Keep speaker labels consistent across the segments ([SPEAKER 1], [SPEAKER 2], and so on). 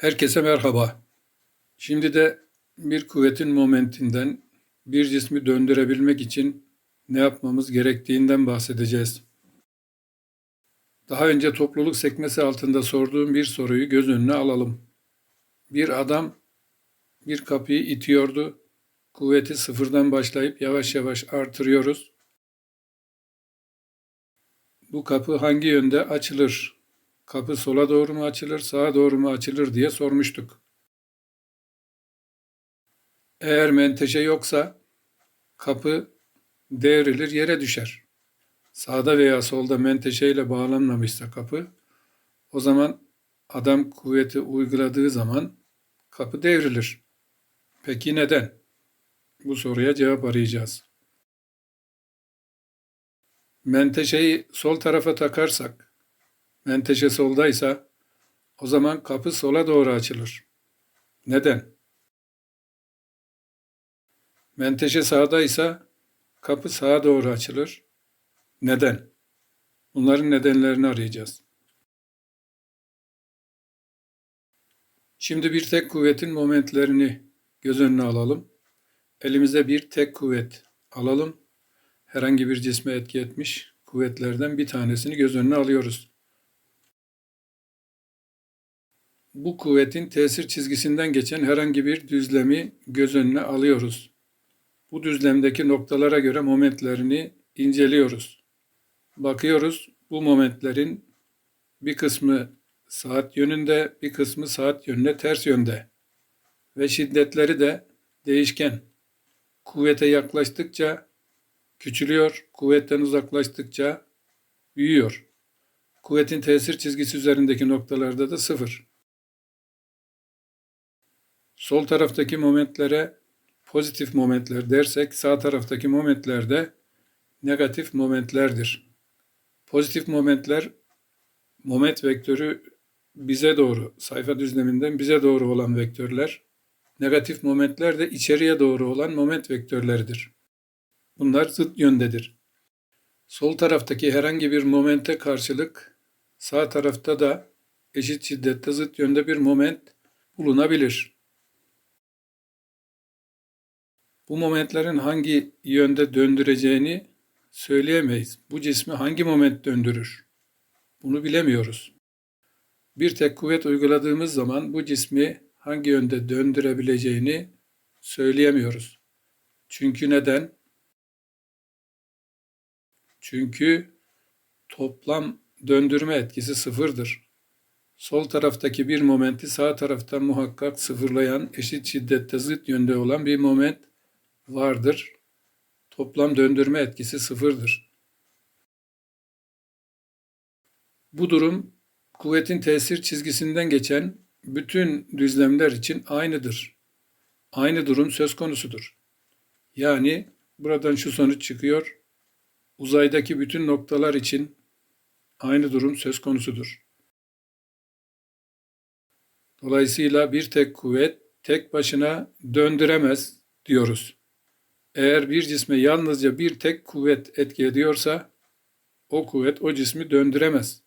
[SPEAKER 1] Herkese merhaba. Şimdi de bir kuvvetin momentinden bir cismi döndürebilmek için ne yapmamız gerektiğinden bahsedeceğiz. Daha önce topluluk sekmesi altında sorduğum bir soruyu göz önüne alalım. Bir adam bir kapıyı itiyordu. Kuvveti sıfırdan başlayıp yavaş yavaş artırıyoruz. Bu kapı hangi yönde açılır? Kapı sola doğru mu açılır, sağa doğru mu açılır diye sormuştuk. Eğer menteşe yoksa kapı devrilir yere düşer. Sağda veya solda menteşeyle bağlanmamışsa kapı o zaman adam kuvveti uyguladığı zaman kapı devrilir. Peki neden? Bu soruya cevap arayacağız. Menteşeyi sol tarafa takarsak menteşe soldaysa o zaman kapı sola doğru açılır. Neden? Menteşe sağdaysa kapı sağa doğru açılır. Neden? Bunların nedenlerini arayacağız. Şimdi bir tek kuvvetin momentlerini göz önüne alalım. Elimize bir tek kuvvet alalım. Herhangi bir cisme etki etmiş kuvvetlerden bir tanesini göz önüne alıyoruz. Bu kuvvetin tesir çizgisinden geçen herhangi bir düzlemi göz önüne alıyoruz. Bu düzlemdeki noktalara göre momentlerini inceliyoruz. Bakıyoruz bu momentlerin bir kısmı saat yönünde, bir kısmı saat yönüne ters yönde ve şiddetleri de değişken. Kuvvete yaklaştıkça küçülüyor, kuvvetten uzaklaştıkça büyüyor. Kuvvetin tesir çizgisi üzerindeki noktalarda da sıfır. Sol taraftaki momentlere pozitif momentler dersek sağ taraftaki momentler de negatif momentlerdir. Pozitif momentler moment vektörü bize doğru, sayfa düzleminden bize doğru olan vektörler. Negatif momentler de içeriye doğru olan moment vektörleridir. Bunlar zıt yöndedir. Sol taraftaki herhangi bir momente karşılık sağ tarafta da eşit şiddette zıt yönde bir moment bulunabilir. Bu momentlerin hangi yönde döndüreceğini söyleyemeyiz. Bu cismi hangi moment döndürür? Bunu bilemiyoruz. Bir tek kuvvet uyguladığımız zaman bu cismi hangi yönde döndürebileceğini söyleyemiyoruz. Çünkü neden? Çünkü toplam döndürme etkisi sıfırdır. Sol taraftaki bir momenti sağ taraftan muhakkak sıfırlayan, eşit şiddette zıt yönde olan bir moment vardır. Toplam döndürme etkisi sıfırdır. Bu durum kuvvetin tesir çizgisinden geçen bütün düzlemler için aynıdır. Aynı durum söz konusudur. Yani buradan şu sonuç çıkıyor. Uzaydaki bütün noktalar için aynı durum söz konusudur. Dolayısıyla bir tek kuvvet tek başına döndüremez diyoruz. Eğer bir cisme yalnızca bir tek kuvvet etki ediyorsa o kuvvet o cismi döndüremez.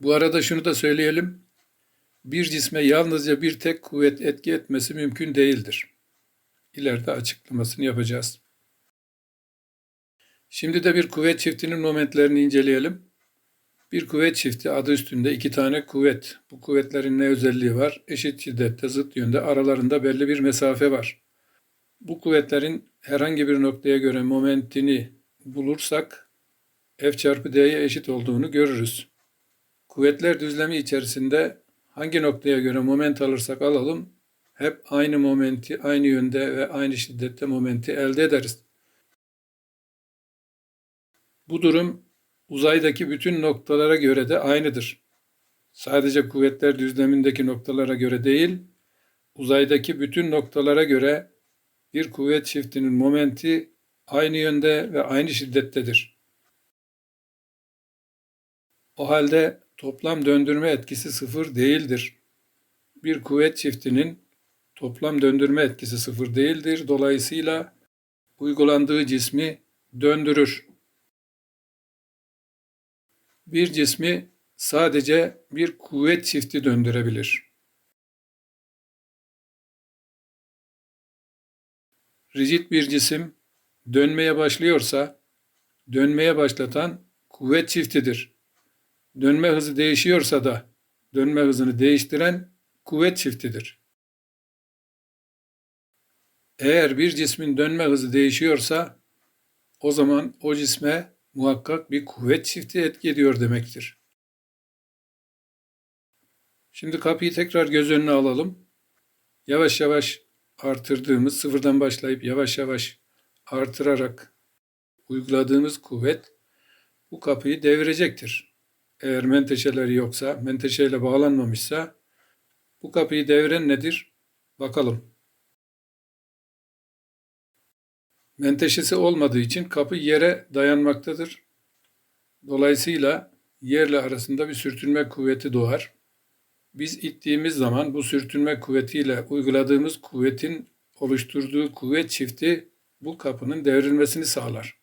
[SPEAKER 1] Bu arada şunu da söyleyelim. Bir cisme yalnızca bir tek kuvvet etki etmesi mümkün değildir. İleride açıklamasını yapacağız. Şimdi de bir kuvvet çiftinin momentlerini inceleyelim. Bir kuvvet çifti adı üstünde iki tane kuvvet. Bu kuvvetlerin ne özelliği var? Eşit şiddette, zıt yönde aralarında belli bir mesafe var. Bu kuvvetlerin herhangi bir noktaya göre momentini bulursak F çarpı D'ye eşit olduğunu görürüz. Kuvvetler düzlemi içerisinde hangi noktaya göre moment alırsak alalım hep aynı momenti aynı yönde ve aynı şiddette momenti elde ederiz. Bu durum uzaydaki bütün noktalara göre de aynıdır. Sadece kuvvetler düzlemindeki noktalara göre değil, uzaydaki bütün noktalara göre bir kuvvet çiftinin momenti aynı yönde ve aynı şiddettedir. O halde toplam döndürme etkisi sıfır değildir. Bir kuvvet çiftinin toplam döndürme etkisi sıfır değildir. Dolayısıyla uygulandığı cismi döndürür. Bir cismi sadece bir kuvvet çifti döndürebilir. Rigid bir cisim dönmeye başlıyorsa dönmeye başlatan kuvvet çiftidir. Dönme hızı değişiyorsa da dönme hızını değiştiren kuvvet çiftidir. Eğer bir cismin dönme hızı değişiyorsa o zaman o cisme muhakkak bir kuvvet çifti etki ediyor demektir. Şimdi kapıyı tekrar göz önüne alalım. Yavaş yavaş artırdığımız, sıfırdan başlayıp yavaş yavaş artırarak uyguladığımız kuvvet bu kapıyı devirecektir. Eğer menteşeleri yoksa, menteşeyle bağlanmamışsa bu kapıyı deviren nedir? Bakalım. Menteşesi olmadığı için kapı yere dayanmaktadır. Dolayısıyla yerle arasında bir sürtünme kuvveti doğar. Biz ittiğimiz zaman bu sürtünme kuvvetiyle uyguladığımız kuvvetin oluşturduğu kuvvet çifti bu kapının devrilmesini sağlar.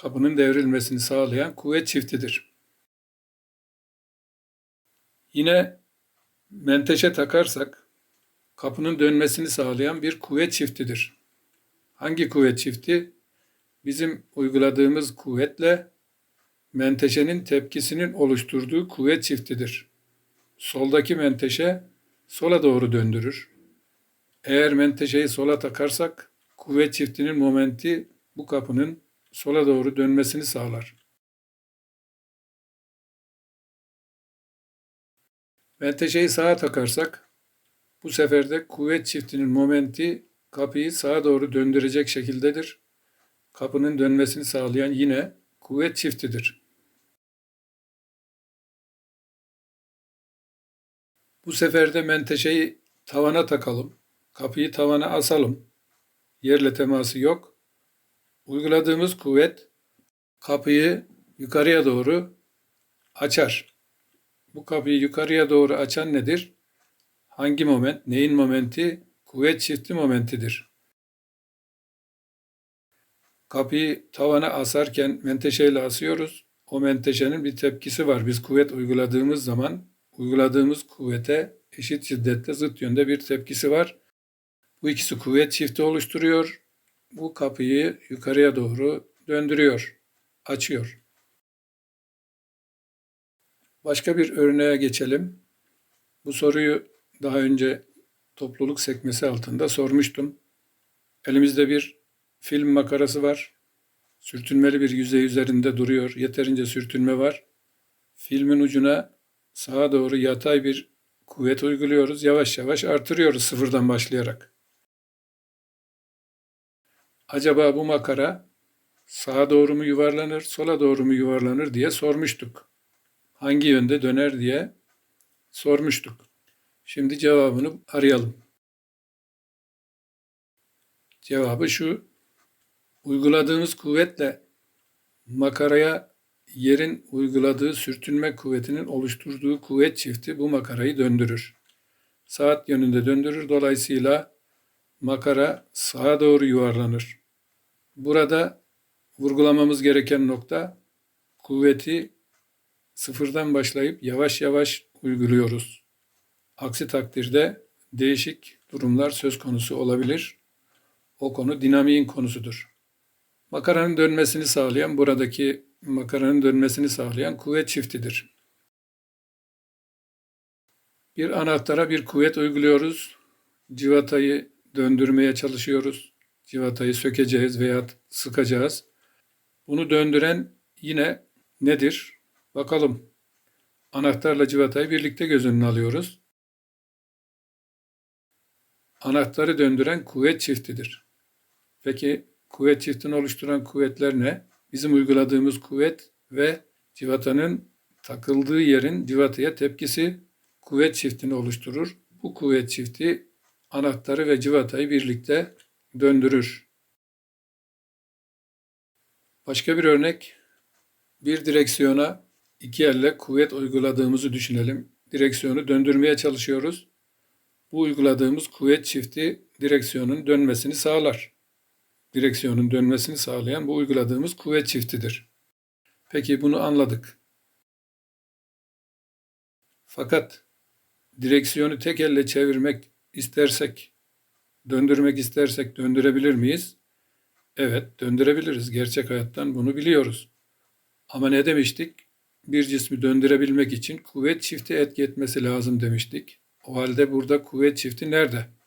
[SPEAKER 1] Kapının devrilmesini sağlayan kuvvet çiftidir. Yine menteşe takarsak kapının dönmesini sağlayan bir kuvvet çiftidir. Hangi kuvvet çifti? Bizim uyguladığımız kuvvetle menteşenin tepkisinin oluşturduğu kuvvet çiftidir. Soldaki menteşe sola doğru döndürür. Eğer menteşeyi sola takarsak kuvvet çiftinin momenti bu kapının sola doğru dönmesini sağlar. Menteşeyi sağa takarsak bu sefer de kuvvet çiftinin momenti kapıyı sağa doğru döndürecek şekildedir. Kapının dönmesini sağlayan yine kuvvet çiftidir. Bu sefer de menteşeyi tavana takalım. Kapıyı tavana asalım. Yerle teması yok. Uyguladığımız kuvvet kapıyı yukarıya doğru açar. Bu kapıyı yukarıya doğru açan nedir? Hangi moment? Neyin momenti? Kuvvet çifti momentidir. Kapıyı tavana asarken menteşeyle asıyoruz. O menteşenin bir tepkisi var. Biz kuvvet uyguladığımız zaman uyguladığımız kuvvete eşit şiddette zıt yönde bir tepkisi var. Bu ikisi kuvvet çifti oluşturuyor. Bu kapıyı yukarıya doğru döndürüyor, açıyor. Başka bir örneğe geçelim. Bu soruyu daha önce topluluk sekmesi altında sormuştum. Elimizde bir film makarası var. Sürtünmeli bir yüzey üzerinde duruyor. Yeterince sürtünme var. Filmin ucuna sağa doğru yatay bir kuvvet uyguluyoruz. Yavaş yavaş artırıyoruz sıfırdan başlayarak. Acaba bu makara sağa doğru mu yuvarlanır, sola doğru mu yuvarlanır diye sormuştuk. Hangi yönde döner diye sormuştuk. Şimdi cevabını arayalım. Cevabı şu. Uyguladığımız kuvvetle makaraya yerin uyguladığı sürtünme kuvvetinin oluşturduğu kuvvet çifti bu makarayı döndürür. Saat yönünde döndürür. Dolayısıyla makara sağa doğru yuvarlanır. Burada vurgulamamız gereken nokta kuvveti sıfırdan başlayıp yavaş yavaş uyguluyoruz. Aksi takdirde değişik durumlar söz konusu olabilir. O konu dinamiğin konusudur. Makaranın dönmesini sağlayan buradaki makaranın dönmesini sağlayan kuvvet çiftidir. Bir anahtara bir kuvvet uyguluyoruz. Civatayı döndürmeye çalışıyoruz. Civatayı sökeceğiz veya sıkacağız. Bunu döndüren yine nedir? Bakalım. Anahtarla civatayı birlikte göz önüne alıyoruz. Anahtarı döndüren kuvvet çiftidir. Peki kuvvet çiftini oluşturan kuvvetler ne? Bizim uyguladığımız kuvvet ve civatanın takıldığı yerin civataya tepkisi kuvvet çiftini oluşturur. Bu kuvvet çifti anahtarı ve civatayı birlikte döndürür. Başka bir örnek, bir direksiyona iki elle kuvvet uyguladığımızı düşünelim. Direksiyonu döndürmeye çalışıyoruz. Bu uyguladığımız kuvvet çifti direksiyonun dönmesini sağlar. Direksiyonun dönmesini sağlayan bu uyguladığımız kuvvet çiftidir. Peki bunu anladık. Fakat direksiyonu tek elle çevirmek istersek döndürmek istersek döndürebilir miyiz? Evet, döndürebiliriz. Gerçek hayattan bunu biliyoruz. Ama ne demiştik? Bir cismi döndürebilmek için kuvvet çifti etki etmesi lazım demiştik. O halde burada kuvvet çifti nerede?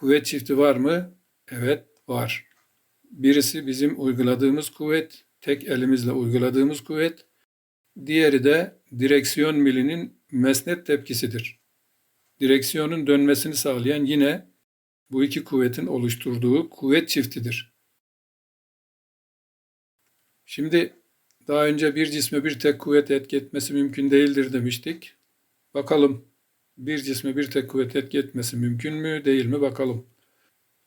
[SPEAKER 1] Kuvvet çifti var mı? Evet, var. Birisi bizim uyguladığımız kuvvet, tek elimizle uyguladığımız kuvvet. Diğeri de direksiyon milinin mesnet tepkisidir. Direksiyonun dönmesini sağlayan yine bu iki kuvvetin oluşturduğu kuvvet çiftidir. Şimdi daha önce bir cisme bir tek kuvvet etki etmesi mümkün değildir demiştik. Bakalım bir cisme bir tek kuvvet etki etmesi mümkün mü değil mi bakalım.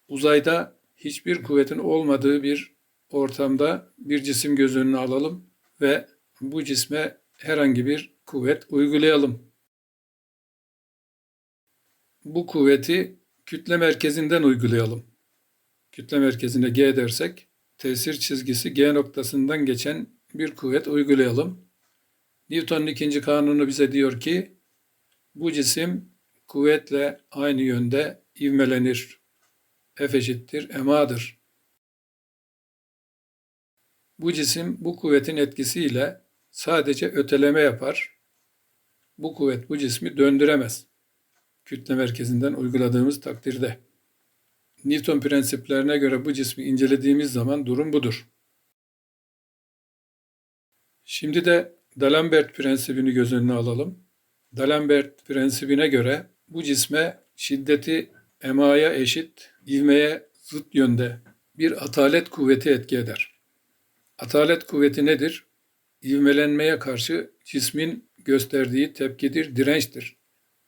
[SPEAKER 1] Uzayda hiçbir kuvvetin olmadığı bir ortamda bir cisim göz önüne alalım ve bu cisme herhangi bir kuvvet uygulayalım. Bu kuvveti kütle merkezinden uygulayalım. Kütle merkezine G dersek tesir çizgisi G noktasından geçen bir kuvvet uygulayalım. Newton'un ikinci kanunu bize diyor ki bu cisim kuvvetle aynı yönde ivmelenir. F eşittir MA'dır. Bu cisim bu kuvvetin etkisiyle sadece öteleme yapar. Bu kuvvet bu cismi döndüremez. Kütle merkezinden uyguladığımız takdirde. Newton prensiplerine göre bu cismi incelediğimiz zaman durum budur. Şimdi de D'Alembert prensibini göz önüne alalım. D'Alembert prensibine göre bu cisme şiddeti emaya eşit, ivmeye zıt yönde bir atalet kuvveti etki eder. Atalet kuvveti nedir? İvmelenmeye karşı cismin gösterdiği tepkidir, dirençtir.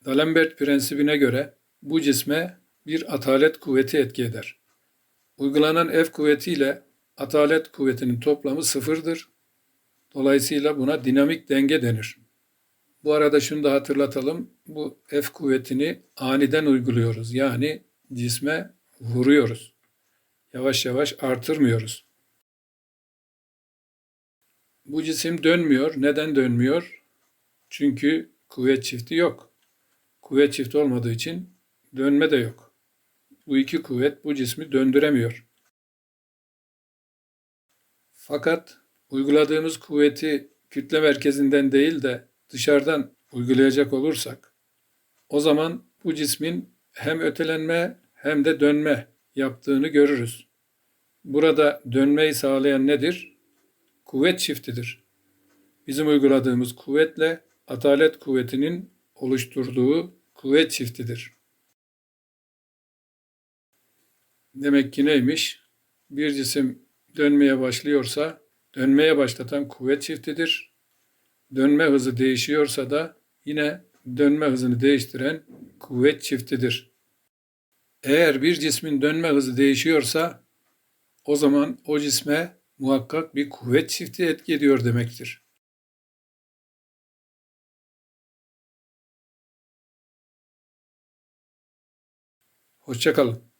[SPEAKER 1] D'Alembert prensibine göre bu cisme bir atalet kuvveti etki eder. Uygulanan F kuvvetiyle atalet kuvvetinin toplamı sıfırdır. Dolayısıyla buna dinamik denge denir. Bu arada şunu da hatırlatalım. Bu F kuvvetini aniden uyguluyoruz. Yani cisme vuruyoruz. Yavaş yavaş artırmıyoruz. Bu cisim dönmüyor. Neden dönmüyor? Çünkü kuvvet çifti yok. Kuvvet çifti olmadığı için dönme de yok. Bu iki kuvvet bu cismi döndüremiyor. Fakat uyguladığımız kuvveti kütle merkezinden değil de dışarıdan uygulayacak olursak o zaman bu cismin hem ötelenme hem de dönme yaptığını görürüz. Burada dönmeyi sağlayan nedir? Kuvvet çiftidir. Bizim uyguladığımız kuvvetle atalet kuvvetinin oluşturduğu kuvvet çiftidir. Demek ki neymiş? Bir cisim dönmeye başlıyorsa dönmeye başlatan kuvvet çiftidir. Dönme hızı değişiyorsa da yine dönme hızını değiştiren kuvvet çiftidir. Eğer bir cismin dönme hızı değişiyorsa o zaman o cisme muhakkak bir kuvvet çifti etki ediyor demektir. Hoşçakalın.